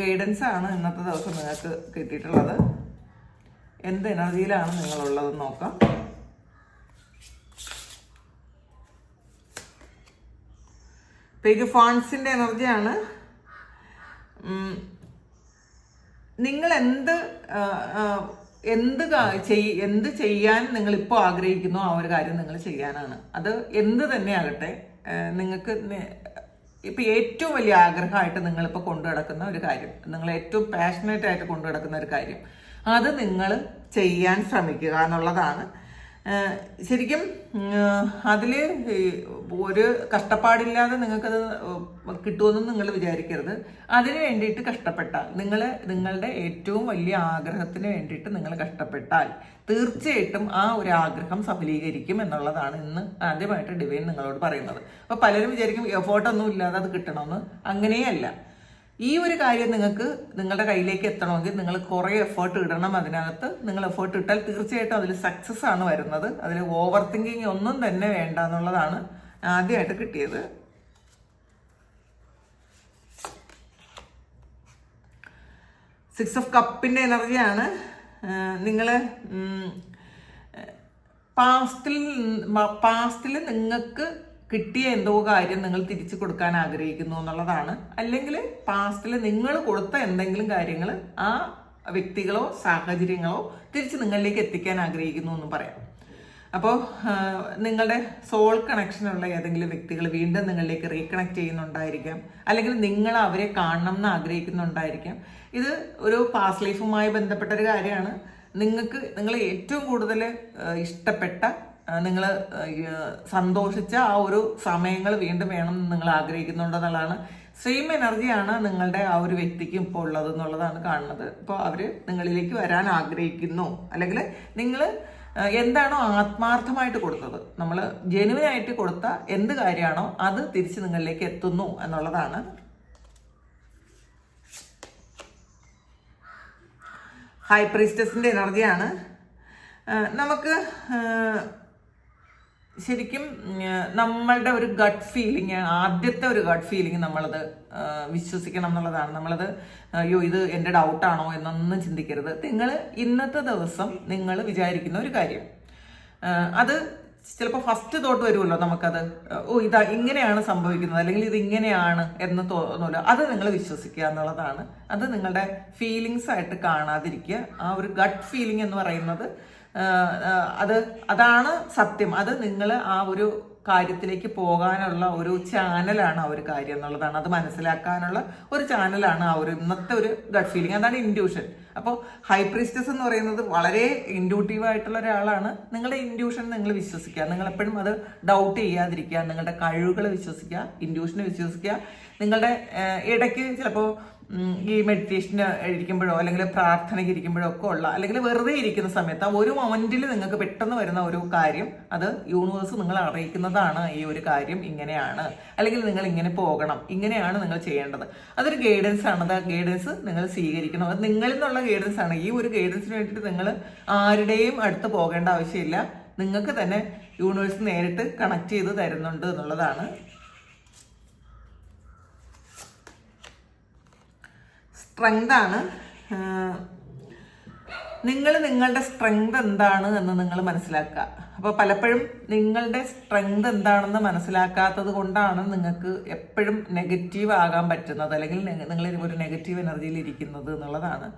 Guidance ആണ് ഇന്നത്തെ ദിവസം നിങ്ങൾക്ക് കിട്ടിയിട്ടുള്ളത്. എന്ത് എനർജിയിലാണ് നിങ്ങളുള്ളതെന്ന് നോക്കാം. പേജ് ഫാൻസിന്റെ എനർജിയാണ്. നിങ്ങൾ എന്ത് എന്ത് ചെയ്- എന്ത് ചെയ്യാൻ നിങ്ങൾ ഇപ്പോൾ ആഗ്രഹിക്കുന്നു ആ ഒരു കാര്യം നിങ്ങൾ ചെയ്യാനാണ്. അത് എന്ത് തന്നെ ആകട്ടെ നിങ്ങൾക്ക് ഇപ്പൊ ഏറ്റവും വലിയ ആഗ്രഹമായിട്ട് നിങ്ങളിപ്പോൾ കൊണ്ടു നടക്കുന്ന ഒരു കാര്യം നിങ്ങൾ ഏറ്റവും പാഷനേറ്റ് ആയിട്ട് കൊണ്ടു നടക്കുന്ന ഒരു കാര്യം അത് നിങ്ങൾ ചെയ്യാൻ ശ്രമിക്കുക എന്നുള്ളതാണ്. ശരിക്കും അതിൽ ഒരു കഷ്ടപ്പാടില്ലാതെ നിങ്ങൾക്കത് കിട്ടുമെന്ന് നിങ്ങൾ വിചാരിക്കരുത്. അതിന് വേണ്ടിയിട്ട് കഷ്ടപ്പെട്ടാൽ നിങ്ങൾ നിങ്ങളുടെ ഏറ്റവും വലിയ ആഗ്രഹത്തിന് വേണ്ടിയിട്ട് നിങ്ങൾ കഷ്ടപ്പെട്ടാൽ തീർച്ചയായിട്ടും ആ ഒരു ആഗ്രഹം സഫലീകരിക്കും എന്നുള്ളതാണ് ഇന്ന് ആദ്യമായിട്ട് ഡിവൈൻ നിങ്ങളോട് പറയുന്നത്. അപ്പോൾ പലരും വിചാരിക്കും എഫേർട്ടൊന്നും ഇല്ലാതെ അത് കിട്ടണമെന്ന്. അങ്ങനെയല്ല. ഈ ഒരു കാര്യം നിങ്ങൾക്ക് നിങ്ങളുടെ കയ്യിലേക്ക് എത്തണമെങ്കിൽ നിങ്ങൾ കുറേ എഫേർട്ട് ഇടണം അതിനകത്ത്. നിങ്ങൾ എഫേർട്ട് ഇട്ടാൽ തീർച്ചയായിട്ടും അതിൽ സക്സസ് ആണ് വരുന്നത്. അതിൽ ഓവർ തിങ്കിങ് ഒന്നും തന്നെ വേണ്ട എന്നുള്ളതാണ് ആദ്യമായിട്ട് കിട്ടിയത്. സിക്സ് ഓഫ് കപ്പിന്റെ എനർജിയാണ് നിങ്ങൾ പാസ്റ്റിൽ പാസ്റ്റിൽ നിങ്ങൾക്ക് കിട്ടിയ എന്തോ കാര്യം നിങ്ങൾ തിരിച്ചു കൊടുക്കാൻ ആഗ്രഹിക്കുന്നു എന്നുള്ളതാണ്. അല്ലെങ്കിൽ പാസ്റ്റിൽ നിങ്ങൾ കൊടുത്ത എന്തെങ്കിലും കാര്യങ്ങൾ ആ വ്യക്തികളോ സാഹചര്യങ്ങളോ തിരിച്ച് നിങ്ങളിലേക്ക് എത്തിക്കാൻ ആഗ്രഹിക്കുന്നു എന്ന് പറയാം. അപ്പോൾ നിങ്ങളുടെ സോൾ കണക്ഷനുള്ള ഏതെങ്കിലും വ്യക്തികൾ വീണ്ടും നിങ്ങളിലേക്ക് റീകണക്ട് ചെയ്യുന്നുണ്ടായിരിക്കാം. അല്ലെങ്കിൽ നിങ്ങൾ അവരെ കാണണം എന്ന് ആഗ്രഹിക്കുന്നുണ്ടായിരിക്കാം. ഇത് ഒരു പാസ് ലൈഫുമായി ബന്ധപ്പെട്ട ഒരു കാര്യമാണ്. നിങ്ങൾക്ക് നിങ്ങൾ ഏറ്റവും കൂടുതൽ ഇഷ്ടപ്പെട്ട നിങ്ങൾ സന്തോഷിച്ച ആ ഒരു സമയങ്ങൾ വീണ്ടും വേണം എന്ന് നിങ്ങൾ ആഗ്രഹിക്കുന്നുണ്ടെന്നുള്ളതാണ്. സെയിം എനർജിയാണ് നിങ്ങളുടെ ആ ഒരു വ്യക്തിക്ക് ഇപ്പോൾ ഉള്ളത് എന്നുള്ളതാണ് കാണുന്നത്. ഇപ്പോൾ അവർ നിങ്ങളിലേക്ക് വരാൻ ആഗ്രഹിക്കുന്നു. അല്ലെങ്കിൽ നിങ്ങൾ എന്താണോ ആത്മാർത്ഥമായിട്ട് കൊടുത്തത്. നമ്മൾ ജെനുവിനായിട്ട് കൊടുത്ത എന്ത് കാര്യമാണോ അത് തിരിച്ച് നിങ്ങളിലേക്ക് എത്തുന്നു എന്നുള്ളതാണ്. ഹൈ പ്രീസ്റ്റസിന്റെ എനർജിയാണ് നമുക്ക് ശരിക്കും നമ്മളുടെ ഒരു ഗട്ട് ഫീലിംഗ് ആദ്യത്തെ ഒരു ഗട്ട് ഫീലിംഗ് നമ്മളത് വിശ്വസിക്കണം എന്നുള്ളതാണ്. നമ്മളത് അയ്യോ ഇത് എന്റെ ഡൗട്ടാണോ എന്നൊന്നും ചിന്തിക്കരുത്. നിങ്ങൾ ഇന്നത്തെ ദിവസം നിങ്ങൾ വിചാരിക്കുന്ന ഒരു കാര്യം. അത് ചിലപ്പോൾ ഫസ്റ്റ് തോട്ട് വരുമല്ലോ നമുക്കത്. ഓ ഇതാ ഇങ്ങനെയാണ് സംഭവിക്കുന്നത് അല്ലെങ്കിൽ ഇത് ഇങ്ങനെയാണ് എന്ന് തോന്നുമല്ലോ. അത് നിങ്ങൾ വിശ്വസിക്കുക എന്നുള്ളതാണ്. അത് നിങ്ങളുടെ ഫീലിങ്സ് ആയിട്ട് കാണാതിരിക്കുക. ആ ഒരു ഗട്ട് ഫീലിംഗ് എന്ന് പറയുന്നത് അത് അതാണ് സത്യം. അത് നിങ്ങൾ ആ ഒരു കാര്യത്തിലേക്ക് പോകാനുള്ള ഒരു ചാനലാണ് ആ ഒരു കാര്യം എന്നുള്ളതാണ്. അത് മനസ്സിലാക്കാനുള്ള ഒരു ചാനലാണ് ആ ഒരു ഇന്നത്തെ ഒരു ഗഡ് ഫീലിംഗ് അതാണ് ഇൻഡ്യൂഷൻ അപ്പോൾ ഹൈ പ്രീസ്റ്റസ് എന്ന് പറയുന്നത് വളരെ ഇൻഡ്യൂട്ടീവ് ആയിട്ടുള്ള ഒരാളാണ്. നിങ്ങളുടെ ഇൻഡ്യൂഷൻ നിങ്ങൾ വിശ്വസിക്കുക. നിങ്ങൾ എപ്പോഴും അത് ഡൗട്ട് ചെയ്യാതിരിക്കുക. നിങ്ങളുടെ കഴിവുകൾ വിശ്വസിക്കുക. ഇൻഡ്യൂഷനെ വിശ്വസിക്കുക. നിങ്ങളുടെ ഇടയ്ക്ക് ചിലപ്പോൾ ഈ മെഡിറ്റേഷന് ഇരിക്കുമ്പോഴോ അല്ലെങ്കിൽ പ്രാർത്ഥനയ്ക്ക് ഇരിക്കുമ്പോഴോ ഒക്കെ ഉള്ള അല്ലെങ്കിൽ വെറുതെ ഇരിക്കുന്ന സമയത്ത് ആ ഒരു മൊമെന്റിൽ നിങ്ങൾക്ക് പെട്ടെന്ന് വരുന്ന ഒരു കാര്യം അത് യൂണിവേഴ്സ് നിങ്ങൾ അറിയിക്കുന്നതാണ് ഈ ഒരു കാര്യം ഇങ്ങനെയാണ്. അല്ലെങ്കിൽ നിങ്ങൾ ഇങ്ങനെ പോകണം ഇങ്ങനെയാണ് നിങ്ങൾ ചെയ്യേണ്ടത്. അതൊരു ഗൈഡൻസ് ആണ്. അത് ഗൈഡൻസ് നിങ്ങൾ സ്വീകരിക്കണം. അത് നിങ്ങളിൽ നിന്നുള്ള ഗൈഡൻസ് ആണ്. ഈ ഒരു ഗൈഡൻസിന് വേണ്ടിയിട്ട് നിങ്ങൾ ആരുടെയും അടുത്ത് പോകേണ്ട ആവശ്യമില്ല. നിങ്ങൾക്ക് തന്നെ യൂണിവേഴ്സ് നേരിട്ട് കണക്ട് ചെയ്ത് തരുന്നുണ്ട് എന്നുള്ളതാണ് സ്ട്രെങ്ത് ആണ്. നിങ്ങൾ നിങ്ങളുടെ സ്ട്രെങ്ത് എന്താണ് എന്ന് നിങ്ങൾ മനസ്സിലാക്കുക. അപ്പോൾ പലപ്പോഴും നിങ്ങളുടെ സ്ട്രെങ്ത് എന്താണെന്ന് മനസ്സിലാക്കാത്തത് കൊണ്ടാണ് നിങ്ങൾക്ക് എപ്പോഴും നെഗറ്റീവ് ആകാൻ പറ്റുന്നത്. അല്ലെങ്കിൽ നിങ്ങൾ ഒരു നെഗറ്റീവ് എനർജിയിൽ ഇരിക്കുന്നത് എന്നുള്ളതാണ്.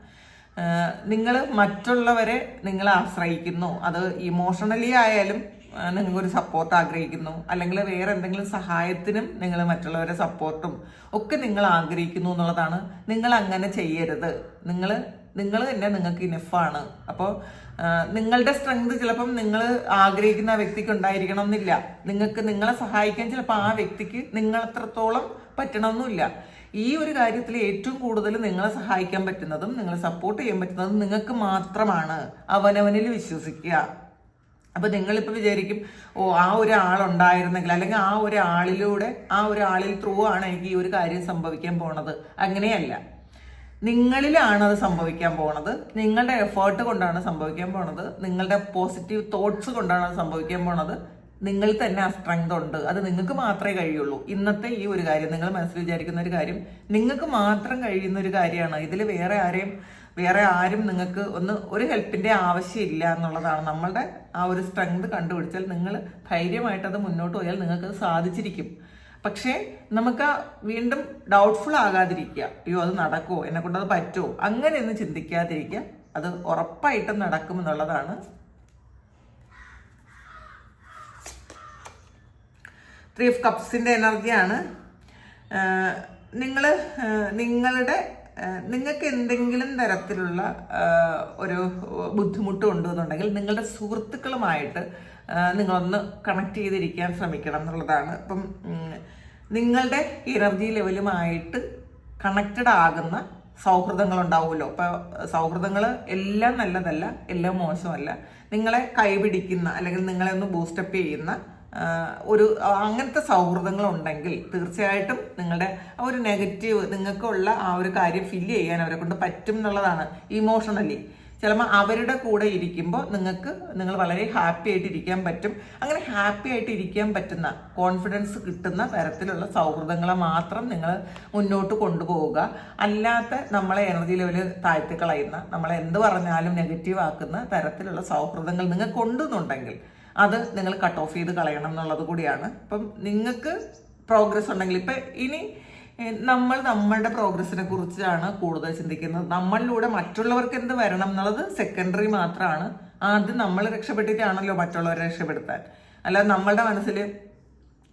നിങ്ങൾ മറ്റുള്ളവരെ നിങ്ങൾ ആശ്രയിക്കുന്നു. അത് ഇമോഷണലി ആയാലും ആ, നിങ്ങൾക്കൊരു സപ്പോർട്ട് ആഗ്രഹിക്കുന്നു. അല്ലെങ്കിൽ വേറെ എന്തെങ്കിലും സഹായത്തിനും നിങ്ങൾ മറ്റുള്ളവരെ സപ്പോർട്ടും ഒക്കെ നിങ്ങൾ ആഗ്രഹിക്കുന്നു എന്നുള്ളതാണ്. നിങ്ങൾ അങ്ങനെ ചെയ്യരുത്. നിങ്ങൾ നിങ്ങൾ തന്നെ നിങ്ങൾക്ക് ഇനഫാണ് അപ്പോൾ നിങ്ങളുടെ സ്ട്രെങ്ത് ചിലപ്പം നിങ്ങൾ ആഗ്രഹിക്കുന്ന വ്യക്തിക്ക് ഉണ്ടായിരിക്കണം എന്നില്ല. നിങ്ങൾക്ക് നിങ്ങളെ സഹായിക്കാൻ ചിലപ്പോൾ ആ വ്യക്തിക്ക് നിങ്ങൾ എത്രത്തോളം പറ്റണമെന്നില്ല ഈ ഒരു കാര്യത്തിൽ ഏറ്റവും കൂടുതൽ നിങ്ങളെ സഹായിക്കാൻ പറ്റുന്നതും നിങ്ങളെ സപ്പോർട്ട് ചെയ്യാൻ പറ്റുന്നതും നിങ്ങൾക്ക് മാത്രമാണ്. അവനവനിൽ വിശ്വസിക്കുക. അപ്പൊ നിങ്ങളിപ്പോൾ വിചാരിക്കും ഓ ആ ഒരാളുണ്ടായിരുന്നെങ്കിൽ അല്ലെങ്കിൽ ആ ഒരാളിലൂടെ ആ ഒരാളിൽ ത്രൂ ആണ് എനിക്ക് ഈ ഒരു കാര്യം സംഭവിക്കാൻ പോണത്. അങ്ങനെയല്ല. നിങ്ങളിലാണ് അത് സംഭവിക്കാൻ പോണത്. നിങ്ങളുടെ എഫേർട്ട് കൊണ്ടാണ് സംഭവിക്കാൻ പോണത്. നിങ്ങളുടെ പോസിറ്റീവ് തോട്ട്സ് കൊണ്ടാണ് അത് സംഭവിക്കാൻ പോണത്. നിങ്ങൾ തന്നെ ആ സ്ട്രെങ്ത് ഉണ്ട്. അത് നിങ്ങൾക്ക് മാത്രമേ കഴിയുള്ളൂ. ഇന്നത്തെ ഈ ഒരു കാര്യം നിങ്ങൾ മനസ്സിൽ വിചാരിക്കുന്ന ഒരു കാര്യം നിങ്ങൾക്ക് മാത്രം കഴിയുന്ന ഒരു കാര്യമാണ്. ഇതിൽ വേറെ ആരെയും വേറെ ആരും നിങ്ങൾക്ക് ഒന്ന് ഒരു ഹെൽപ്പിന്റെ ആവശ്യമില്ല എന്നുള്ളതാണ്. നമ്മളുടെ ആ ഒരു സ്ട്രെങ്ത് കണ്ടുപിടിച്ചാൽ നിങ്ങൾ ധൈര്യമായിട്ട് അത് മുന്നോട്ട് പോയാൽ നിങ്ങൾക്ക് അത് സാധിച്ചിരിക്കും. പക്ഷേ നമുക്ക് വീണ്ടും ഡൗട്ട്ഫുൾ ആകാതിരിക്കുക. അയ്യോ അത് നടക്കുമോ എന്നെ കൊണ്ട് അത് പറ്റുമോ അങ്ങനെയൊന്നും ചിന്തിക്കാതിരിക്കുക. അത് ഉറപ്പായിട്ടും നടക്കുമെന്നുള്ളതാണ് ത്രീ ഓഫ് കപ്സിന്റെ എനർജിയാണ് നിങ്ങൾ നിങ്ങളുടെ നിങ്ങൾക്ക് എന്തെങ്കിലും തരത്തിലുള്ള ഒരു ബുദ്ധിമുട്ട് ഉണ്ടെന്നുണ്ടെങ്കിൽ നിങ്ങളുടെ സുഹൃത്തുക്കളുമായിട്ട് നിങ്ങളൊന്ന് കണക്ട് ചെയ്തിരിക്കാൻ ശ്രമിക്കണം എന്നുള്ളതാണ്. അപ്പം നിങ്ങളുടെ എനർജി ലെവലുമായിട്ട് കണക്റ്റഡ് ആകുന്ന സൗഹൃദങ്ങൾ ഉണ്ടാവുമല്ലോ അപ്പൊ സൗഹൃദങ്ങൾ എല്ലാം നല്ലതല്ല എല്ലാം മോശമല്ല. നിങ്ങളെ കൈപിടിക്കുന്ന അല്ലെങ്കിൽ നിങ്ങളെ ഒന്ന് ബൂസ്റ്റപ്പ് ചെയ്യുന്ന ഒരു അങ്ങനത്തെ സൗഹൃദങ്ങൾ ഉണ്ടെങ്കിൽ തീർച്ചയായിട്ടും നിങ്ങളുടെ ആ ഒരു നെഗറ്റീവ് നിങ്ങൾക്കുള്ള ആ ഒരു കാര്യം ഫില്ല് ചെയ്യാൻ അവരെ കൊണ്ട് പറ്റും എന്നുള്ളതാണ് ഇമോഷണലി ചിലപ്പോൾ അവരുടെ കൂടെ ഇരിക്കുമ്പോൾ നിങ്ങൾക്ക് നിങ്ങൾ വളരെ ഹാപ്പി ആയിട്ട് ഇരിക്കാൻ പറ്റും. അങ്ങനെ ഹാപ്പി ആയിട്ട് ഇരിക്കാൻ പറ്റുന്ന കോൺഫിഡൻസ് കിട്ടുന്ന തരത്തിലുള്ള സൗഹൃദങ്ങളെ മാത്രം നിങ്ങൾ മുന്നോട്ട് കൊണ്ടുപോവുക. അല്ലാത്ത നമ്മളെ എനർജി ലെവൽ താഴ്ത്തി കളയുന്ന നമ്മളെ എന്ത് പറഞ്ഞാലും നെഗറ്റീവ് ആക്കുന്ന തരത്തിലുള്ള സൗഹൃദങ്ങൾ നിങ്ങൾ ഉണ്ടെന്നുണ്ടെങ്കിൽ അത് നിങ്ങൾ കട്ട് ഓഫ് ചെയ്ത് കളയണം എന്നുള്ളത് കൂടിയാണ്. അപ്പം നിങ്ങൾക്ക് പ്രോഗ്രസ് ഉണ്ടെങ്കിൽ ഇപ്പം ഇനി നമ്മൾ നമ്മളുടെ പ്രോഗ്രസിനെ കുറിച്ചാണ് കൂടുതൽ ചിന്തിക്കുന്നത്. നമ്മളിലൂടെ മറ്റുള്ളവർക്ക് എന്ത് വരണം എന്നുള്ളത് സെക്കൻഡറി മാത്രമാണ് ആദ്യം നമ്മൾ രക്ഷപ്പെട്ടിട്ടാണല്ലോ മറ്റുള്ളവരെ രക്ഷപ്പെടുത്താൻ. അല്ലാതെ നമ്മളുടെ മനസ്സിൽ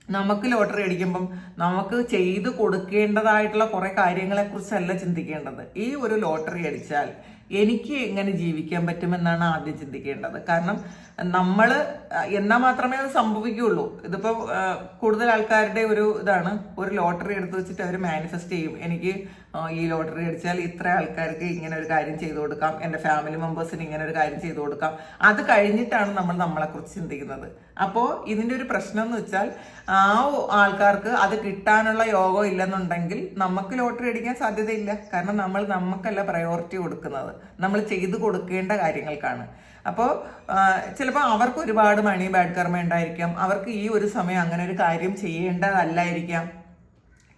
നമുക്ക് ലോട്ടറി അടിക്കുമ്പം നമുക്ക് ചെയ്തു കൊടുക്കേണ്ടതായിട്ടുള്ള കുറേ കാര്യങ്ങളെക്കുറിച്ചല്ല ചിന്തിക്കേണ്ടത്. ഈ ഒരു ലോട്ടറി അടിച്ചാൽ എനിക്ക് എങ്ങനെ ജീവിക്കാൻ പറ്റുമെന്നാണ് ആദ്യം ചിന്തിക്കേണ്ടത്. കാരണം നമ്മൾ എന്നാൽ മാത്രമേ അത് സംഭവിക്കുകയുള്ളൂ. ഇതിപ്പോൾ കൂടുതൽ ആൾക്കാരുടെ ഒരു ഇതാണ്. ഒരു ലോട്ടറി എടുത്തു വെച്ചിട്ട് അവർ മാനിഫെസ്റ്റ് ചെയ്യും. എനിക്ക് ഈ ലോട്ടറി അടിച്ചാൽ ഇത്ര ആൾക്കാർക്ക് ഇങ്ങനെ ഒരു കാര്യം ചെയ്തു കൊടുക്കാം. എന്റെ ഫാമിലി മെമ്പേഴ്സിന് ഇങ്ങനെ ഒരു കാര്യം ചെയ്തു കൊടുക്കാം. അത് കഴിഞ്ഞിട്ടാണ് നമ്മൾ നമ്മളെക്കുറിച്ച് ചിന്തിക്കുന്നത്. അപ്പോൾ ഇതിന്റെ ഒരു പ്രശ്നം എന്ന് വെച്ചാൽ ആ ആൾക്കാർക്ക് അത് കിട്ടാനുള്ള യോഗം ഇല്ലെന്നുണ്ടെങ്കിൽ നമുക്ക് ലോട്ടറി അടിക്കാൻ സാധ്യതയില്ല. കാരണം നമ്മൾ നമുക്കല്ല പ്രയോറിറ്റി കൊടുക്കുന്നത്. നമ്മൾ ചെയ്തു കൊടുക്കേണ്ട കാര്യങ്ങൾക്കാണ്. അപ്പോൾ ചിലപ്പോൾ അവർക്ക് ഒരുപാട് മണി ബാഡ് കർമ്മ ഉണ്ടായിരിക്കാം. അവർക്ക് ഈ ഒരു സമയം അങ്ങനെ ഒരു കാര്യം ചെയ്യേണ്ടതല്ലായിരിക്കാം.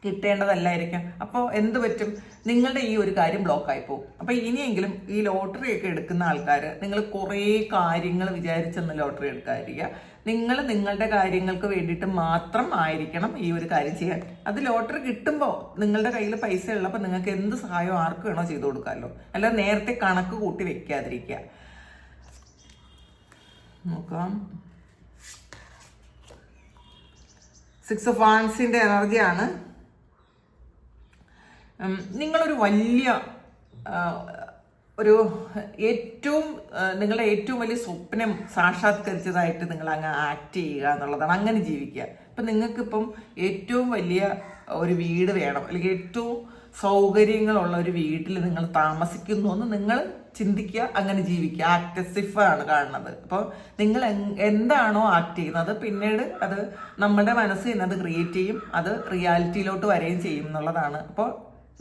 കിട്ടേണ്ടതല്ലായിരിക്കാം. അപ്പോൾ എന്ത് പറ്റും? നിങ്ങളുടെ ഈ ഒരു കാര്യം ബ്ലോക്കായി പോകും അപ്പോൾ ഇനിയെങ്കിലും ഈ ലോട്ടറി ഒക്കെ എടുക്കുന്ന ആൾക്കാർ നിങ്ങൾ കുറേ കാര്യങ്ങൾ വിചാരിച്ചെന്ന് ലോട്ടറി എടുക്കാതിരിക്കുക. നിങ്ങൾ നിങ്ങളുടെ കാര്യങ്ങൾക്ക് വേണ്ടിയിട്ട് മാത്രം ആയിരിക്കണം ഈ ഒരു കാര്യം ചെയ്യാൻ. അത് ലോട്ടറി കിട്ടുമ്പോൾ നിങ്ങളുടെ കയ്യിൽ പൈസ ഉള്ളപ്പോൾ നിങ്ങൾക്ക് എന്ത് സഹായം ആർക്ക് വേണോ ചെയ്തു കൊടുക്കാമല്ലോ അല്ല നേരത്തെ കണക്ക് കൂട്ടി വെക്കാതിരിക്കുക. നോക്കാം. സിക്സ് ഓഫ് വാൻസിന്റെ എനർജിയാണ് നിങ്ങളൊരു വലിയ ഒരു ഏറ്റവും നിങ്ങളുടെ ഏറ്റവും വലിയ സ്വപ്നം സാക്ഷാത്കരിച്ചതായിട്ട് നിങ്ങൾ അങ്ങ് ആക്ട് ചെയ്യുക എന്നുള്ളതാണ് അങ്ങനെ ജീവിക്കുക. ഇപ്പം നിങ്ങൾക്കിപ്പം ഏറ്റവും വലിയ ഒരു വീട് വേണം. അല്ലെങ്കിൽ ഏറ്റവും സൗകര്യങ്ങളുള്ള ഒരു വീട്ടിൽ നിങ്ങൾ താമസിക്കുന്നു എന്ന് നിങ്ങൾ ചിന്തിക്കുക അങ്ങനെ ജീവിക്കുക. ആക്ടസിഫ് ആണ് കാണുന്നത്. അപ്പോൾ നിങ്ങൾ എന്താണോ ആക്ട് ചെയ്യുന്നത് പിന്നീട് അത് നമ്മുടെ മനസ്സ് തന്നെ അത് ക്രിയേറ്റ് ചെയ്യും അത് റിയാലിറ്റിയിലോട്ട് വരികയും ചെയ്യും എന്നുള്ളതാണ്. അപ്പോൾ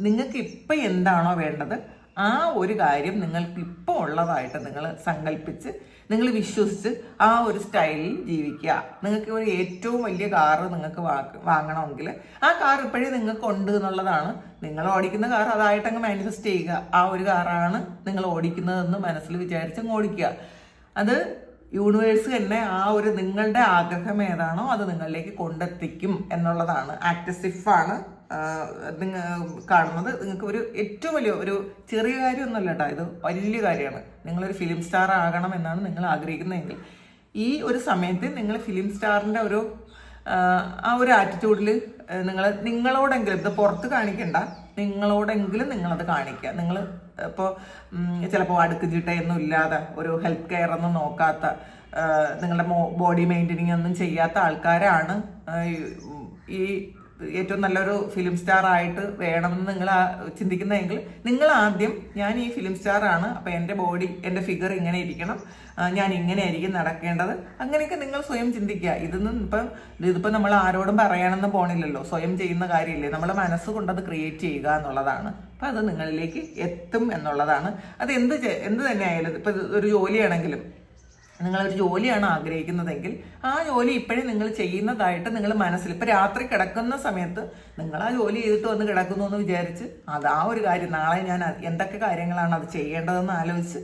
നിങ്ങൾക്ക് ഇപ്പം എന്താണോ വേണ്ടത് ആ ഒരു കാര്യം നിങ്ങൾക്ക് ഇപ്പോൾ ഉള്ളതായിട്ട് നിങ്ങൾ സങ്കല്പിച്ച് നിങ്ങൾ വിശ്വസിച്ച് ആ ഒരു സ്റ്റൈലിൽ ജീവിക്കുക. നിങ്ങൾക്ക് ഒരു ഏറ്റവും വലിയ കാറ് നിങ്ങൾക്ക് വാങ്ങണമെങ്കിൽ ആ കാർ ഇപ്പോഴേ നിങ്ങൾക്ക് ഉണ്ട് എന്നുള്ളതാണ് നിങ്ങൾ ഓടിക്കുന്ന കാർ. അതായിട്ട് അങ്ങ് മാനിഫെസ്റ്റ് ചെയ്യുക. ആ ഒരു കാറാണ് നിങ്ങൾ ഓടിക്കുന്നതെന്ന് മനസ്സിൽ വിചാരിച്ച് അങ്ങ് ഓടിക്കുക. അത് യൂണിവേഴ്സ് തന്നെ ആ ഒരു നിങ്ങളുടെ ആഗ്രഹം ഏതാണോ അത് നിങ്ങളിലേക്ക് കൊണ്ടെത്തിക്കും എന്നുള്ളതാണ്. ആക്ടസിഫാണ് നിങ്ങൾ കാണുന്നത് നിങ്ങൾക്ക് ഒരു ഏറ്റവും വലിയ ഒരു ചെറിയ കാര്യമൊന്നുമല്ല കേട്ടോ ഇത് വലിയ കാര്യമാണ്. നിങ്ങളൊരു ഫിലിം സ്റ്റാർ ആകണം എന്നാണ് നിങ്ങൾ ആഗ്രഹിക്കുന്നതെങ്കിൽ. ഈ ഒരു സമയത്ത് നിങ്ങൾ ഫിലിം സ്റ്റാറിന്റെ ഒരു ആ, ഒരു ആറ്റിറ്റ്യൂഡിൽ നിങ്ങൾ നിങ്ങളോടെങ്കിലും ഇത് പുറത്ത് കാണിക്കണ്ട നിങ്ങളോടെങ്കിലും നിങ്ങളത് കാണിക്കുക നിങ്ങൾ ഇപ്പോൾ ചിലപ്പോൾ അടുക്ക് ചിട്ടയൊന്നും ഇല്ലാതെ ഒരു ഹെൽത്ത് കെയർ ഒന്നും നോക്കാത്ത നിങ്ങളുടെ ബോഡി മെയിന്റനിങ് ഒന്നും ചെയ്യാത്ത ആൾക്കാരാണ് ഈ ഏറ്റവും നല്ലൊരു ഫിലിം സ്റ്റാർ ആയിട്ട് വേണമെന്ന് നിങ്ങൾ ചിന്തിക്കുന്നതെങ്കിൽ നിങ്ങൾ ആദ്യം ഞാൻ ഈ ഫിലിം സ്റ്റാർ ആണ്. അപ്പോൾ എന്റെ ബോഡി എന്റെ ഫിഗർ ഇങ്ങനെ ഇരിക്കണം. ഞാൻ ഇങ്ങനെ ആയിരിക്കും നടക്കേണ്ടത്. അങ്ങനെയൊക്കെ നിങ്ങൾ സ്വയം ചിന്തിക്കുക. ഇതൊന്നും ഇപ്പം ഇതിപ്പോൾ നമ്മൾ ആരോടും പറയാനൊന്നും പോണില്ലല്ലോ. സ്വയം ചെയ്യുന്ന കാര്യമില്ലേ? നമ്മളെ മനസ്സുകൊണ്ട് അത് ക്രിയേറ്റ് ചെയ്യുക എന്നുള്ളതാണ്. അപ്പം അത് നിങ്ങളിലേക്ക് എത്തും എന്നുള്ളതാണ്. അത് എന്ത് എന്ത് തന്നെ ആയാലും ഇപ്പം ഒരു ജോലിയാണെങ്കിലും നിങ്ങളൊരു ജോലിയാണ് ആഗ്രഹിക്കുന്നതെങ്കിൽ ആ ജോലി ഇപ്പോഴും നിങ്ങൾ ചെയ്യുന്നതായിട്ട് നിങ്ങൾ മനസ്സിൽ ഇപ്പം രാത്രി കിടക്കുന്ന സമയത്ത് നിങ്ങൾ ആ ജോലി ചെയ്തിട്ട് വന്ന് കിടക്കുന്നു എന്ന് വിചാരിച്ച് അത് ആ ഒരു കാര്യം നാളെ ഞാൻ എന്തൊക്കെ കാര്യങ്ങളാണ് അത് ചെയ്യേണ്ടതെന്ന് ആലോചിച്ച്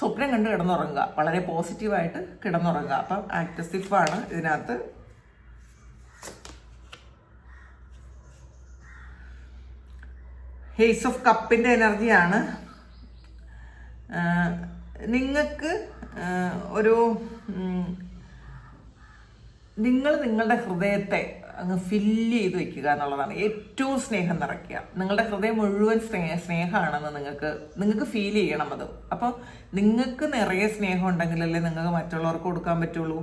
സ്വപ്നം കണ്ട് കിടന്നുറങ്ങുക. വളരെ പോസിറ്റീവായിട്ട് കിടന്നുറങ്ങുക. അപ്പം ആക്റ്റസിഫാണ് ഇതിനകത്ത്. ഹേസ് ഓഫ് കപ്പിന്റെ എനർജിയാണ് നിങ്ങൾക്ക് ഒരു നിങ്ങൾ നിങ്ങളുടെ ഹൃദയത്തെ അങ്ങ് ഫില്ല് ചെയ്ത് വെക്കുക എന്നുള്ളതാണ്. ഏറ്റവും സ്നേഹം നിറയ്ക്കുക. നിങ്ങളുടെ ഹൃദയം മുഴുവൻ സ്നേഹ സ്നേഹമാണെന്ന് നിങ്ങൾക്ക് നിങ്ങൾക്ക് ഫീൽ ചെയ്യണം അത്. അപ്പോൾ നിങ്ങൾക്ക് നിറയെ സ്നേഹം ഉണ്ടെങ്കിലല്ലേ നിങ്ങൾക്ക് മറ്റുള്ളവർക്ക് കൊടുക്കാൻ പറ്റുള്ളൂ.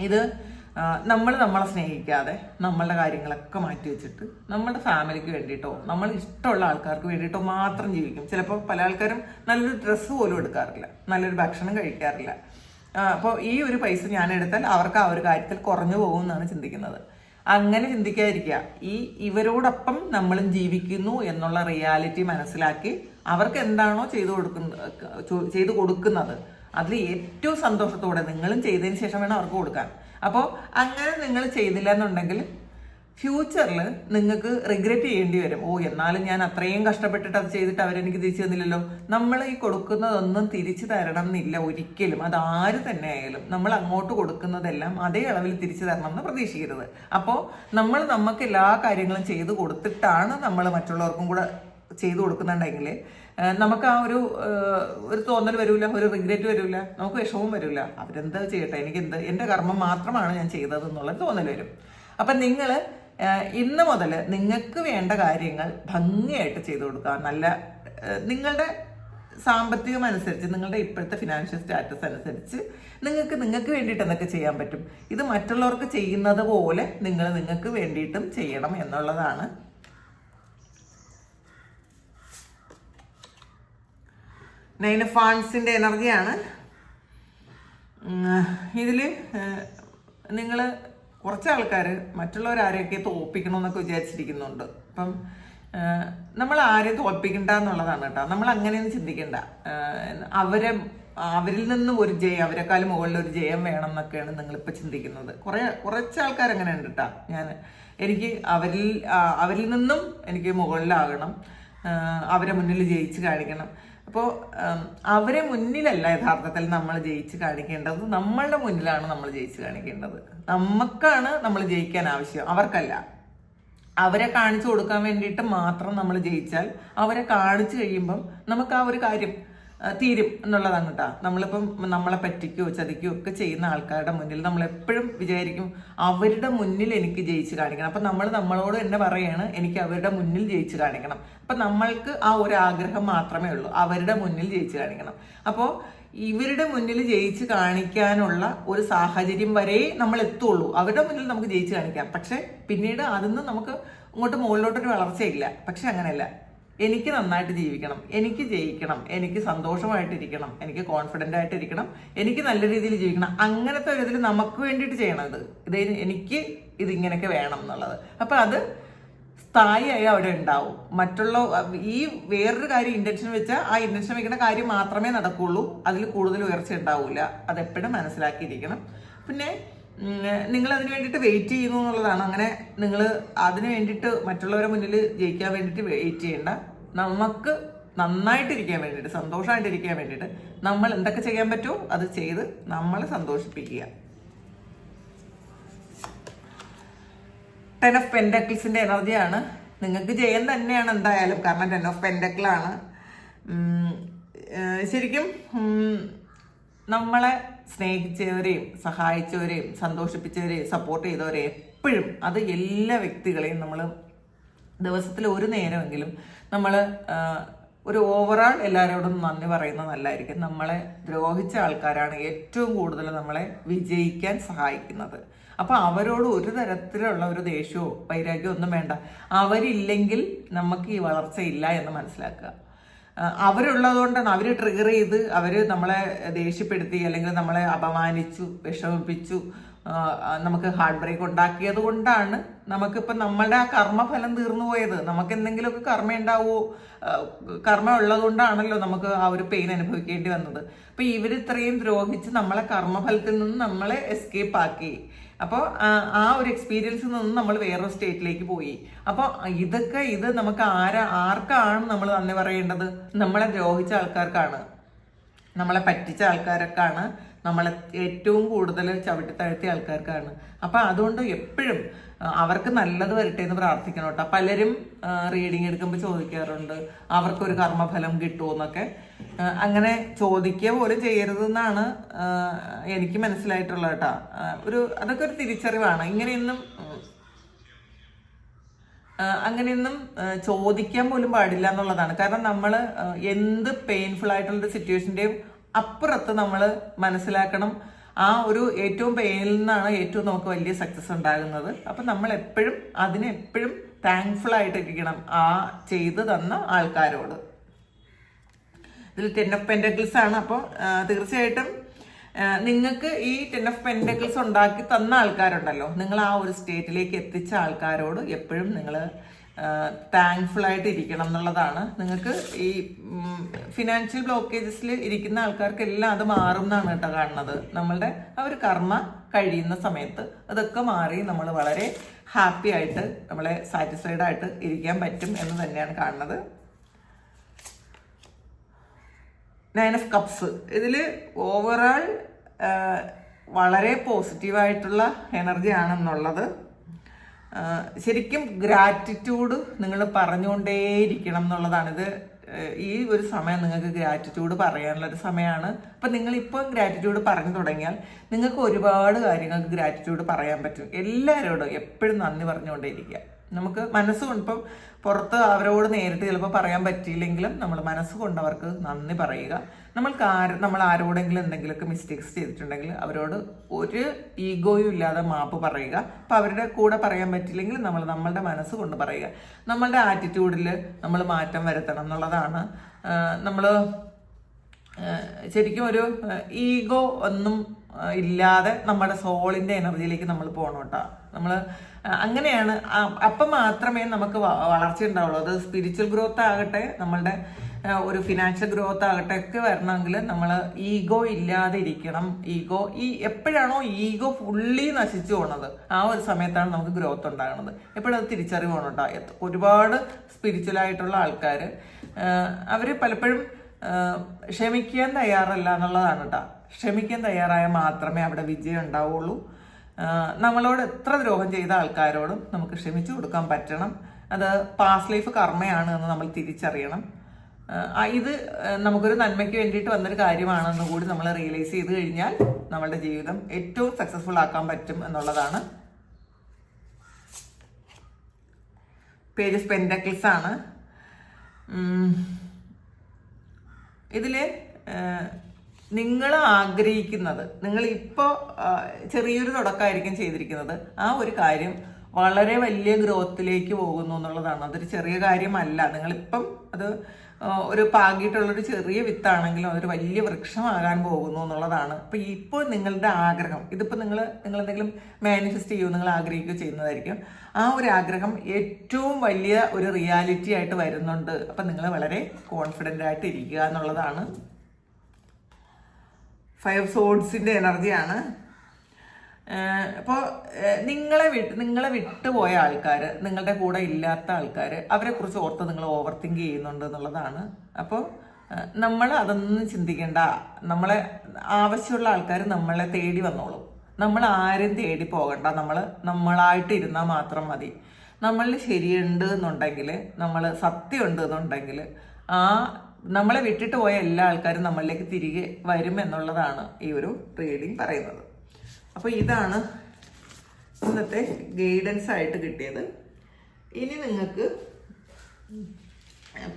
ഇത് നമ്മൾ നമ്മളെ സ്നേഹിക്കാതെ നമ്മളുടെ കാര്യങ്ങളൊക്കെ മാറ്റി വെച്ചിട്ട് നമ്മളുടെ ഫാമിലിക്ക് വേണ്ടിയിട്ടോ നമ്മൾ ഇഷ്ടമുള്ള ആൾക്കാർക്ക് വേണ്ടിയിട്ടോ മാത്രം ജീവിക്കും. ചിലപ്പോൾ പല ആൾക്കാരും നല്ലൊരു ഡ്രസ്സ് പോലും എടുക്കാറില്ല. നല്ലൊരു ഭക്ഷണം കഴിക്കാറില്ല. അപ്പോൾ ഈ ഒരു പൈസ ഞാൻ എടുത്താൽ അവർക്ക് ആ ഒരു കാര്യത്തിൽ കുറഞ്ഞു പോകും എന്നാണ് ചിന്തിക്കുന്നത്. അങ്ങനെ ചിന്തിക്കാതിരിക്കുക. ഈ ഇവരോടൊപ്പം നമ്മളും ജീവിക്കുന്നു എന്നുള്ള റിയാലിറ്റി മനസ്സിലാക്കി അവർക്ക് എന്താണോ ചെയ്തു കൊടുക്കുന്ന ചെയ്തു കൊടുക്കുന്നത്. അതിൽ ഏറ്റവും സന്തോഷത്തോടെ നിങ്ങളും ചെയ്തതിന് ശേഷം വേണം അവർക്ക് കൊടുക്കാൻ. അപ്പോൾ അങ്ങനെ നിങ്ങൾ ചെയ്തില്ല എന്നുണ്ടെങ്കിൽ ഫ്യൂച്ചറിൽ നിങ്ങൾക്ക് റിഗ്രറ്റ് ചെയ്യേണ്ടി വരും. ഓ എന്നാലും ഞാൻ അത്രയും കഷ്ടപ്പെട്ടിട്ട് അത് ചെയ്തിട്ട് അവരെനിക്ക് തിരിച്ചു തന്നില്ലല്ലോ. നമ്മൾ ഈ കൊടുക്കുന്നതൊന്നും തിരിച്ചു തരണം എന്നില്ല ഒരിക്കലും. അത് ആര് തന്നെ ആയാലും നമ്മൾ അങ്ങോട്ട് കൊടുക്കുന്നതെല്ലാം അതേ അളവിൽ തിരിച്ചു തരണം എന്ന് പ്രതീക്ഷിക്കരുത്. അപ്പോൾ നമ്മൾ നമുക്ക് എല്ലാ കാര്യങ്ങളും ചെയ്തു കൊടുത്തിട്ടാണ് നമ്മൾ മറ്റുള്ളവർക്കും കൂടെ ചെയ്തു കൊടുക്കുന്നുണ്ടെങ്കിൽ നമുക്ക് ആ ഒരു ഒരു തോന്നൽ വരില്ല ഒരു റിഗ്രറ്റ് വരില്ല നമുക്ക് വിഷമവും വരില്ല അവരെന്താ ചെയ്യട്ടെ? എനിക്ക് എന്ത് എന്റെ കർമ്മം മാത്രമാണ് ഞാൻ ചെയ്തത് എന്നുള്ള തോന്നൽ വരും. അപ്പം നിങ്ങൾ ഇന്ന് മുതൽ നിങ്ങൾക്ക് വേണ്ട കാര്യങ്ങൾ ഭംഗിയായിട്ട് ചെയ്തു കൊടുക്കുക. നല്ല നിങ്ങളുടെ സാമ്പത്തികം അനുസരിച്ച് നിങ്ങളുടെ ഇപ്പോഴത്തെ ഫിനാൻഷ്യൽ സ്റ്റാറ്റസ് അനുസരിച്ച് നിങ്ങൾക്ക് നിങ്ങൾക്ക് വേണ്ടിയിട്ട് എന്തൊക്കെ ചെയ്യാൻ പറ്റും? ഇത് മറ്റുള്ളവർക്ക് ചെയ്യുന്നത് പോലെ നിങ്ങൾ നിങ്ങൾക്ക് വേണ്ടിയിട്ടും ചെയ്യണം എന്നുള്ളതാണ് നൈൻ ഫാൺസിന്റെ എനർജിയാണ്. ഇതിൽ നിങ്ങൾ കുറച്ച് ആൾക്കാർ മറ്റുള്ളവരാരെയൊക്കെ തോൽപ്പിക്കണമെന്നൊക്കെ വിചാരിച്ചിരിക്കുന്നുണ്ട്. അപ്പം നമ്മൾ ആരെയും തോൽപ്പിക്കണ്ട എന്നുള്ളതാണ് കേട്ടോ. നമ്മൾ അങ്ങനെയൊന്നും ചിന്തിക്കണ്ട. അവരെ അവരിൽ നിന്നും ഒരു ജയം അവരെക്കാളും മുകളിൽ ഒരു ജയം വേണം എന്നൊക്കെയാണ് നിങ്ങളിപ്പോൾ ചിന്തിക്കുന്നത്. കുറേ കുറച്ച് ആൾക്കാർ അങ്ങനെ ഉണ്ട് കേട്ടോ. ഞാൻ എനിക്ക് അവരിൽ അവരിൽ നിന്നും എനിക്ക് മുകളിലാകണം. അവരെ മുന്നിൽ ജയിച്ച് കാണിക്കണം. അപ്പോൾ അവരെ മുന്നിലല്ല യഥാർത്ഥത്തിൽ നമ്മൾ ജയിച്ച് കാണിക്കേണ്ടത്. നമ്മളുടെ മുന്നിലാണ് നമ്മൾ ജയിച്ച് കാണിക്കേണ്ടത്. നമുക്കാണ് നമ്മൾ ജയിക്കാൻ ആവശ്യം. അവർക്കല്ല. അവരെ കാണിച്ചു കൊടുക്കാൻ വേണ്ടിയിട്ട് മാത്രം നമ്മൾ ജയിച്ചാൽ അവരെ കാണിച്ചു കഴിയുമ്പം നമുക്ക് ആ ഒരു കാര്യം തീരും എന്നുള്ളതാണ് കേട്ടോ നമ്മളിപ്പം നമ്മളെ പറ്റിക്കോ ചതിക്കോ ഒക്കെ ചെയ്യുന്ന ആൾക്കാരുടെ മുന്നിൽ നമ്മൾ എപ്പോഴും വിചാരിക്കും അവരുടെ മുന്നിൽ എനിക്ക് ജയിച്ച് കാണിക്കണം. അപ്പം നമ്മൾ നമ്മളോട് തന്നെ പറയാണ് എനിക്ക് അവരുടെ മുന്നിൽ ജയിച്ച് കാണിക്കണം. അപ്പം നമ്മൾക്ക് ആ ഒരു ആഗ്രഹം മാത്രമേ ഉള്ളൂ അവരുടെ മുന്നിൽ ജയിച്ച് കാണിക്കണം. അപ്പോൾ ഇവരുടെ മുന്നിൽ ജയിച്ച് കാണിക്കാനുള്ള ഒരു സാഹചര്യം വരെ നമ്മൾ എത്തുള്ളൂ. അവരുടെ മുന്നിൽ നമുക്ക് ജയിച്ച് കാണിക്കാം. പക്ഷേ പിന്നീട് അതിന്ന് നമുക്ക് ഇങ്ങോട്ട് മുകളിലോട്ടൊരു വളർച്ചയില്ല. പക്ഷെ അങ്ങനെയല്ല. എനിക്ക് നന്നായിട്ട് ജീവിക്കണം എനിക്ക് ജയിക്കണം എനിക്ക് സന്തോഷമായിട്ടിരിക്കണം എനിക്ക് കോൺഫിഡന്റ് ആയിട്ടിരിക്കണം എനിക്ക് നല്ല രീതിയിൽ ജീവിക്കണം. അങ്ങനത്തെ ഒരു ഇതിൽ നമുക്ക് വേണ്ടിയിട്ട് ചെയ്യണം ഇത് എനിക്ക് ഇതിങ്ങനെയൊക്കെ വേണം എന്നുള്ളത്. അപ്പം അത് സ്ഥായിയായി അവിടെ ഉണ്ടാവും. മറ്റുള്ള ഈ വേറൊരു കാര്യം ഇന്റൻഷൻ വെച്ചാൽ ആ ഇന്റൻഷൻ വെക്കുന്ന കാര്യം മാത്രമേ നടക്കുള്ളൂ. അതിൽ കൂടുതൽ ഉയർച്ച ഉണ്ടാവില്ല അതെപ്പോഴും മനസ്സിലാക്കിയിരിക്കണം. പിന്നെ നിങ്ങൾ അതിന് വേണ്ടിയിട്ട് വെയിറ്റ് ചെയ്യുന്നു എന്നുള്ളതാണ്. അങ്ങനെ നിങ്ങൾ അതിന് വേണ്ടിയിട്ട് മറ്റുള്ളവരെ മുന്നിൽ ജയിക്കാൻ വേണ്ടിയിട്ട് വെയിറ്റ് ചെയ്യേണ്ട. നമുക്ക് നന്നായിട്ടിരിക്കാൻ വേണ്ടിയിട്ട് സന്തോഷമായിട്ടിരിക്കാൻ വേണ്ടിയിട്ട് നമ്മൾ എന്തൊക്കെ ചെയ്യാൻ പറ്റുമോ അത് ചെയ്ത് നമ്മളെ സന്തോഷിപ്പിക്കുക. ടെൻ ഓഫ് പെൻഡക്കിൾസിന്റെ എനർജിയാണ്. നിങ്ങൾക്ക് ജയം തന്നെയാണ് എന്തായാലും കാരണം ടെൻ ഓഫ് പെൻഡക്കിളാണ് ശരിക്കും നമ്മളെ സ്നേഹിച്ചവരെയും സഹായിച്ചവരെയും സന്തോഷിപ്പിച്ചവരെയും സപ്പോർട്ട് ചെയ്തവരെയും എപ്പോഴും അത് എല്ലാ വ്യക്തികളെയും നമ്മൾ ദിവസത്തിൽ ഒരു നേരമെങ്കിലും നമ്മൾ ഒരു ഓവറാൾ എല്ലാവരോടും നന്ദി പറയുന്നത് നല്ലതായിരിക്കും. നമ്മളെ ദ്രോഹിച്ച ആൾക്കാരാണ് ഏറ്റവും കൂടുതൽ നമ്മളെ വിജയിക്കാൻ സഹായിക്കുന്നത്. അപ്പോൾ അവരോട് ഒരു തരത്തിലുള്ള ഒരു ദേഷ്യമോ വൈരാഗ്യമോ ഒന്നും വേണ്ട. അവരില്ലെങ്കിൽ നമുക്ക് ഈ വളർച്ചയില്ല എന്ന് മനസ്സിലാക്കുക. അവരുള്ളതുകൊണ്ടാണ് അവർ ട്രിഗർ ചെയ്ത് അവർ നമ്മളെ ദേഷ്യപ്പെടുത്തി അല്ലെങ്കിൽ നമ്മളെ അപമാനിച്ചു വിഷമിപ്പിച്ചു നമുക്ക് ഹാർട്ട് ബ്രേക്ക് ഉണ്ടാക്കിയത് കൊണ്ടാണ് നമുക്കിപ്പോൾ നമ്മളുടെ ആ കർമ്മഫലം തീർന്നു പോയത്. നമുക്ക് എന്തെങ്കിലുമൊക്കെ കർമ്മ ഉണ്ടാവുമോ കർമ്മ ഉള്ളത് കൊണ്ടാണല്ലോ നമുക്ക് ആ ഒരു പെയിൻ അനുഭവിക്കേണ്ടി വന്നത്. അപ്പൊ ഇവർ ഇത്രയും ദ്രോഹിച്ച് നമ്മളെ കർമ്മഫലത്തിൽ നിന്ന് നമ്മളെ എസ്കേപ്പ് ആക്കി. അപ്പോൾ ആ ഒരു എക്സ്പീരിയൻസിൽ നിന്ന് നമ്മൾ വേറൊരു സ്റ്റേറ്റിലേക്ക് പോയി. അപ്പോൾ ഇതൊക്കെ ഇത് നമുക്ക് ആരാ ആർക്കാണ് നമ്മൾ നന്ദി പറയേണ്ടത്? നമ്മളെ ദ്രോഹിച്ച ആൾക്കാർക്കാണ്. നമ്മളെ പറ്റിച്ച ആൾക്കാരൊക്കെയാണ് നമ്മളെ ഏറ്റവും കൂടുതൽ ചവിട്ടി താഴ്ത്തിയ ആൾക്കാർക്കാണ്. അപ്പൊ അതുകൊണ്ട് എപ്പോഴും അവർക്ക് നല്ലത് വരട്ടെ എന്ന് പ്രാർത്ഥിക്കണം കേട്ടോ. പലരും റീഡിങ് എടുക്കുമ്പോൾ ചോദിക്കാറുണ്ട് അവർക്കൊരു കർമ്മഫലം കിട്ടുമോ എന്നൊക്കെ അങ്ങനെ ചോദിക്കുക പോലും ചെയ്യരുതെന്നാണ് എനിക്ക് മനസ്സിലായിട്ടുള്ളത് കേട്ടോ. ഒരു അതൊക്കെ ഒരു തിരിച്ചറിവാണ്. ഇങ്ങനെയൊന്നും അങ്ങനെയൊന്നും ചോദിക്കാൻ പോലും പാടില്ല എന്നുള്ളതാണ്. കാരണം നമ്മൾ എന്ത് പെയിൻഫുൾ ആയിട്ടുള്ള സിറ്റുവേഷന്റെയും അപ്പുറത്ത് നമ്മൾ മനസ്സിലാക്കണം ആ ഒരു ഏറ്റവും പെയിനിൽ നിന്നാണ് ഏറ്റവും നമുക്ക് വലിയ സക്സസ് ഉണ്ടാകുന്നത്. അപ്പം നമ്മൾ എപ്പോഴും അതിന് എപ്പോഴും താങ്ക്ഫുൾ ആയിട്ടിരിക്കണം ആ ചെയ്തു തന്ന ആൾക്കാരോട്. ഇതിൽ ടെൻ ഓഫ് പെൻഡക്കിൾസ് ആണ്. അപ്പോൾ തീർച്ചയായിട്ടും നിങ്ങൾക്ക് ഈ ടെൻ ഓഫ് പെൻഡക്കിൾസ് ഉണ്ടാക്കി തന്ന ആൾക്കാരുണ്ടല്ലോ. നിങ്ങൾ ആ ഒരു സ്റ്റേറ്റിലേക്ക് എത്തിച്ച ആൾക്കാരോട് എപ്പോഴും നിങ്ങൾ താങ്ക്ഫുൾ ആയിട്ട് ഇരിക്കണം എന്നുള്ളതാണ്. നിങ്ങൾക്ക് ഈ ഫിനാൻഷ്യൽ ബ്ലോക്കേജസിൽ ഇരിക്കുന്ന ആൾക്കാർക്കെല്ലാം അത് മാറും എന്നാണ് കേട്ടോ കാണുന്നത്. നമ്മളുടെ ആ ഒരു കർമ്മ കഴിയുന്ന സമയത്ത് അതൊക്കെ മാറി നമ്മൾ വളരെ ഹാപ്പി ആയിട്ട് നമ്മളെ സാറ്റിസ്ഫൈഡ് ആയിട്ട് ഇരിക്കാൻ പറ്റും എന്ന് തന്നെയാണ് കാണുന്നത്. നയൻ ഓഫ് കപ്സ് ഇതിൽ ഓവറാൾ വളരെ പോസിറ്റീവായിട്ടുള്ള എനർജി ആണെന്നുള്ളത്. ആ, ശരിക്കും ഗ്രാറ്റിറ്റ്യൂഡ് നിങ്ങൾ പറഞ്ഞുകൊണ്ടേയിരിക്കണം എന്നുള്ളതാണ് ഇത് ഈ ഒരു സമയം നിങ്ങൾക്ക് ഗ്രാറ്റിറ്റ്യൂഡ് പറയാനുള്ള ഒരു സമയമാണ്. അപ്പം ഇപ്പം ഗ്രാറ്റിറ്റ്യൂഡ് പറഞ്ഞു തുടങ്ങിയാൽ നിങ്ങൾക്ക് ഒരുപാട് കാര്യങ്ങൾക്ക് ഗ്രാറ്റിറ്റ്യൂഡ് പറയാൻ പറ്റും. എല്ലാവരോടും എപ്പോഴും നന്ദി പറഞ്ഞുകൊണ്ടേയിരിക്കുക. നമുക്ക് മനസ്സുകൊണ്ട് ഇപ്പം പുറത്ത് അവരോട് നേരിട്ട് ചിലപ്പോൾ പറയാൻ പറ്റിയില്ലെങ്കിലും നമ്മൾ മനസ്സുകൊണ്ട് അവർക്ക് നന്ദി പറയുക. നമ്മൾക്ക് ആര് നമ്മൾ ആരോടെങ്കിലും എന്തെങ്കിലുമൊക്കെ മിസ്റ്റേക്സ് ചെയ്തിട്ടുണ്ടെങ്കിൽ അവരോട് ഒരു ഈഗോയും ഇല്ലാതെ മാപ്പ് പറയുക. അപ്പം അവരുടെ കൂടെ പറയാൻ പറ്റില്ലെങ്കിൽ നമ്മൾ നമ്മളുടെ മനസ്സ് കൊണ്ട് പറയുക. നമ്മളുടെ ആറ്റിറ്റ്യൂഡിൽ നമ്മൾ മാറ്റം വരുത്തണം എന്നുള്ളതാണ്. നമ്മൾ ശരിക്കും ഒരു ഈഗോ ഒന്നും ഇല്ലാതെ നമ്മുടെ സോളിന്റെ എനർജിയിലേക്ക് നമ്മൾ പോകണം കേട്ടോ. നമ്മൾ അങ്ങനെയാണ്. അപ്പം മാത്രമേ നമുക്ക് വളർച്ച ഉണ്ടാവുള്ളൂ. അത് സ്പിരിച്വൽ ഗ്രോത്ത് ആകട്ടെ നമ്മളുടെ ഒരു ഫിനാൻഷ്യൽ ഗ്രോത്ത് ആകട്ടെ ഒക്കെ വരണമെങ്കിൽ നമ്മൾ ഈഗോ ഇല്ലാതിരിക്കണം. ഈഗോ ഈ എപ്പോഴാണോ ഈഗോ ഫുള്ളി നശിച്ചു പോണത് ആ ഒരു സമയത്താണ് നമുക്ക് ഗ്രോത്ത് ഉണ്ടാകുന്നത്. എപ്പോഴത് തിരിച്ചറിവ് വേണം ഒരുപാട് സ്പിരിച്വൽ ആയിട്ടുള്ള ആൾക്കാർ അവർ പലപ്പോഴും ക്ഷമിക്കാൻ തയ്യാറല്ല എന്നുള്ളതാണ് കേട്ടോ ക്ഷമിക്കാൻ തയ്യാറായാൽ മാത്രമേ അവിടെ വിജയം ഉണ്ടാവുള്ളൂ. നമ്മളോട് എത്ര ദ്രോഹം ചെയ്ത ആൾക്കാരോടും നമുക്ക് ക്ഷമിച്ചു കൊടുക്കാൻ പറ്റണം. അത് പാസ്റ്റ് ലൈഫ് കർമ്മയാണ് എന്ന് നമ്മൾ തിരിച്ചറിയണം. ഇത് നമുക്കൊരു നന്മയ്ക്ക് വേണ്ടിയിട്ട് വന്നൊരു കാര്യമാണെന്ന് കൂടി നമ്മൾ റിയലൈസ് ചെയ്ത് കഴിഞ്ഞാൽ നമ്മളുടെ ജീവിതം ഏറ്റവും സക്സസ്ഫുൾ ആക്കാൻ പറ്റും എന്നുള്ളതാണ്. പേര് സ്പെൻഡക്കിൾസ് ആണ്. ഇതിൽ നിങ്ങൾ ആഗ്രഹിക്കുന്നത് നിങ്ങൾ ഇപ്പോൾ ചെറിയൊരു തുടക്കമായിരിക്കും ചെയ്തിരിക്കുന്നത്. ആ ഒരു കാര്യം വളരെ വലിയ ഗ്രോത്തിലേക്ക് പോകുന്നു എന്നുള്ളതാണ്. അതൊരു ചെറിയ കാര്യമല്ല. നിങ്ങളിപ്പം അത് ഒരു പാകിയിട്ടുള്ളൊരു ചെറിയ വിത്താണെങ്കിലും അതൊരു വലിയ വൃക്ഷമാകാൻ പോകുന്നു എന്നുള്ളതാണ്. അപ്പൊ ഇപ്പോൾ നിങ്ങളുടെ ആഗ്രഹം ഇതിപ്പോൾ നിങ്ങൾ നിങ്ങൾ എന്തെങ്കിലും മാനിഫെസ്റ്റ് ചെയ്യുമോ നിങ്ങൾ ആഗ്രഹിക്കുകയോ ചെയ്യുന്നതായിരിക്കും. ആ ഒരു ആഗ്രഹം ഏറ്റവും വലിയ ഒരു റിയാലിറ്റി ആയിട്ട് വരുന്നുണ്ട്. അപ്പം നിങ്ങൾ വളരെ കോൺഫിഡന്റ് ആയിട്ട് ഇരിക്കുക എന്നുള്ളതാണ്. ഫൈവ് സോഡ്സിന്റെ എനർജിയാണ് അപ്പോൾ നിങ്ങളെ വിട്ട് നിങ്ങളെ വിട്ടുപോയ ആൾക്കാർ നിങ്ങളുടെ കൂടെ ഇല്ലാത്ത ആൾക്കാർ അവരെ കുറിച്ച് ഓർത്ത് നിങ്ങൾ ഓവർ തിങ്ക് ചെയ്യുന്നുണ്ട് എന്നുള്ളതാണ്. അപ്പോൾ നമ്മൾ അതൊന്നും ചിന്തിക്കേണ്ട. നമ്മളെ ആവശ്യമുള്ള ആൾക്കാർ നമ്മളെ തേടി വന്നോളും. നമ്മൾ ആരും തേടി പോകണ്ട. നമ്മൾ നമ്മളായിട്ട് ഇരുന്നാൽ മാത്രം മതി. നമ്മളിൽ ശരിയുണ്ട് എന്നുണ്ടെങ്കിൽ നമ്മൾ സത്യമുണ്ട് എന്നുണ്ടെങ്കിൽ ആ നമ്മളെ വിട്ടിട്ട് പോയ എല്ലാ ആൾക്കാരും നമ്മളിലേക്ക് തിരികെ വരും എന്നുള്ളതാണ് ഈ ഒരു റീഡിങ് പറയുന്നത്. അപ്പോൾ ഇതാണ് ഇന്നത്തെ ഗൈഡൻസ് ആയിട്ട് കിട്ടിയത്. ഇനി നിങ്ങൾക്ക്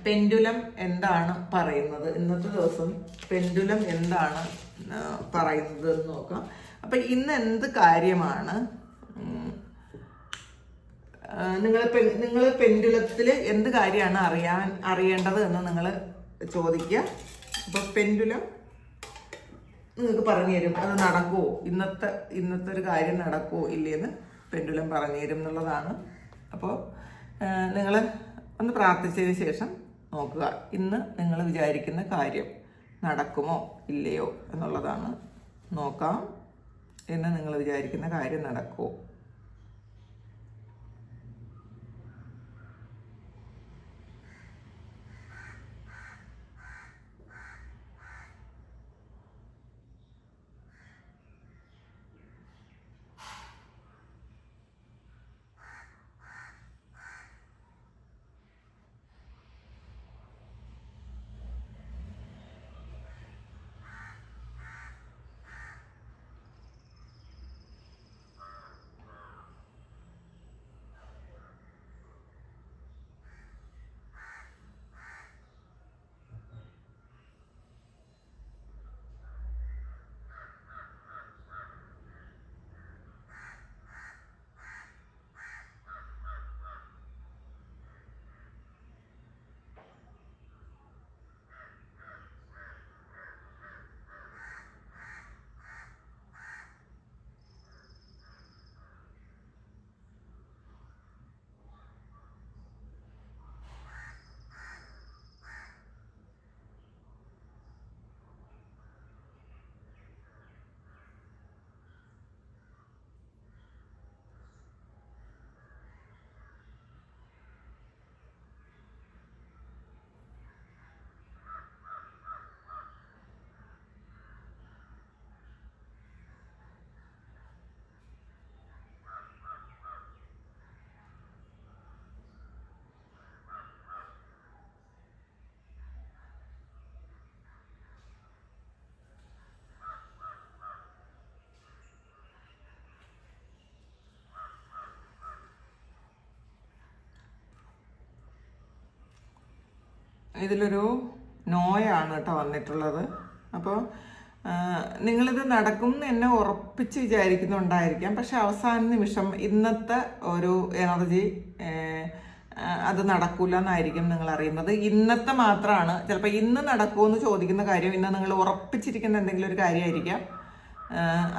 പെൻഡുലം എന്താണ് പറയുന്നത്? ഇന്നത്തെ ദിവസം പെൻഡുലം എന്താണ് പറയുന്നത് എന്ന് നോക്കാം. അപ്പം ഇന്ന് എന്ത് കാര്യമാണ്? നിങ്ങൾ നിങ്ങൾ പെൻഡുലത്തിൽ എന്ത് കാര്യമാണ് അറിയാൻ അറിയേണ്ടത് എന്ന് നിങ്ങൾ ചോദിക്കുക. അപ്പോൾ പെൻഡുലം നിങ്ങൾക്ക് പറഞ്ഞു തരും. അത് നടക്കുമോ ഇന്നത്തെ ഇന്നത്തെ ഒരു കാര്യം നടക്കുമോ ഇല്ലേന്ന് പെൻഡുലം പറഞ്ഞു തരും എന്നുള്ളതാണ്. അപ്പോൾ നിങ്ങൾ ഒന്ന് പ്രാർത്ഥിച്ചതിന് ശേഷം നോക്കുക ഇന്ന് നിങ്ങൾ വിചാരിക്കുന്ന കാര്യം നടക്കുമോ ഇല്ലയോ എന്നുള്ളതാണ്. നോക്കാം. ഇന്ന് നിങ്ങൾ വിചാരിക്കുന്ന കാര്യം നടക്കുമോ ഇതിലൊരു നോയാണ് കേട്ടോ വന്നിട്ടുള്ളത്. അപ്പോൾ നിങ്ങളിത് നടക്കും എന്ന് എന്നെ ഉറപ്പിച്ച് വിചാരിക്കുന്നുണ്ടായിരിക്കാം. പക്ഷെ അവസാന നിമിഷം ഇന്നത്തെ ഒരു എനർജി അത് നടക്കൂല എന്നായിരിക്കും നിങ്ങൾ അറിയുന്നത്. ഇന്നത്തെ മാത്രമാണ് ചിലപ്പോൾ ഇന്ന് നടക്കുമെന്ന് ചോദിക്കുന്ന കാര്യം ഇന്ന് നിങ്ങൾ ഉറപ്പിച്ചിരിക്കുന്ന എന്തെങ്കിലും ഒരു കാര്യമായിരിക്കാം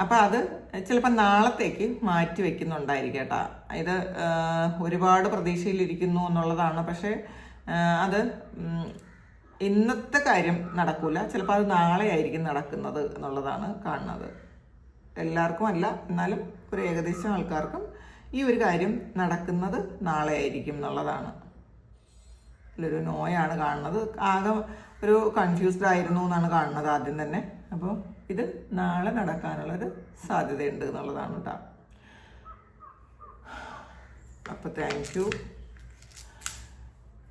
അപ്പം അത് ചിലപ്പോൾ നാളത്തേക്ക് മാറ്റി വെക്കുന്നുണ്ടായിരിക്കും കേട്ടോ. ഇത് ഒരുപാട് പ്രതീക്ഷയിലിരിക്കുന്നു എന്നുള്ളതാണ്. പക്ഷേ അത് ഇന്നത്തെ കാര്യം നടക്കൂല. ചിലപ്പോൾ അത് നാളെ ആയിരിക്കും നടക്കുന്നത് എന്നുള്ളതാണ് കാണുന്നത്. എല്ലാവർക്കും അല്ല എന്നാലും ഒരു ഏകദേശം ആൾക്കാർക്കും ഈ ഒരു കാര്യം നടക്കുന്നത് നാളെ ആയിരിക്കും എന്നുള്ളതാണ്. ഇതിലൊരു നോയാണ് കാണുന്നത്. ആകെ ഒരു കൺഫ്യൂസ്ഡ് ആയിരുന്നു എന്നാണ് കാണുന്നത് ആദ്യം തന്നെ. അപ്പോൾ ഇത് നാളെ നടക്കാനുള്ളൊരു സാധ്യതയുണ്ട് എന്നുള്ളതാണ് കേട്ടോ അപ്പോൾ താങ്ക് യു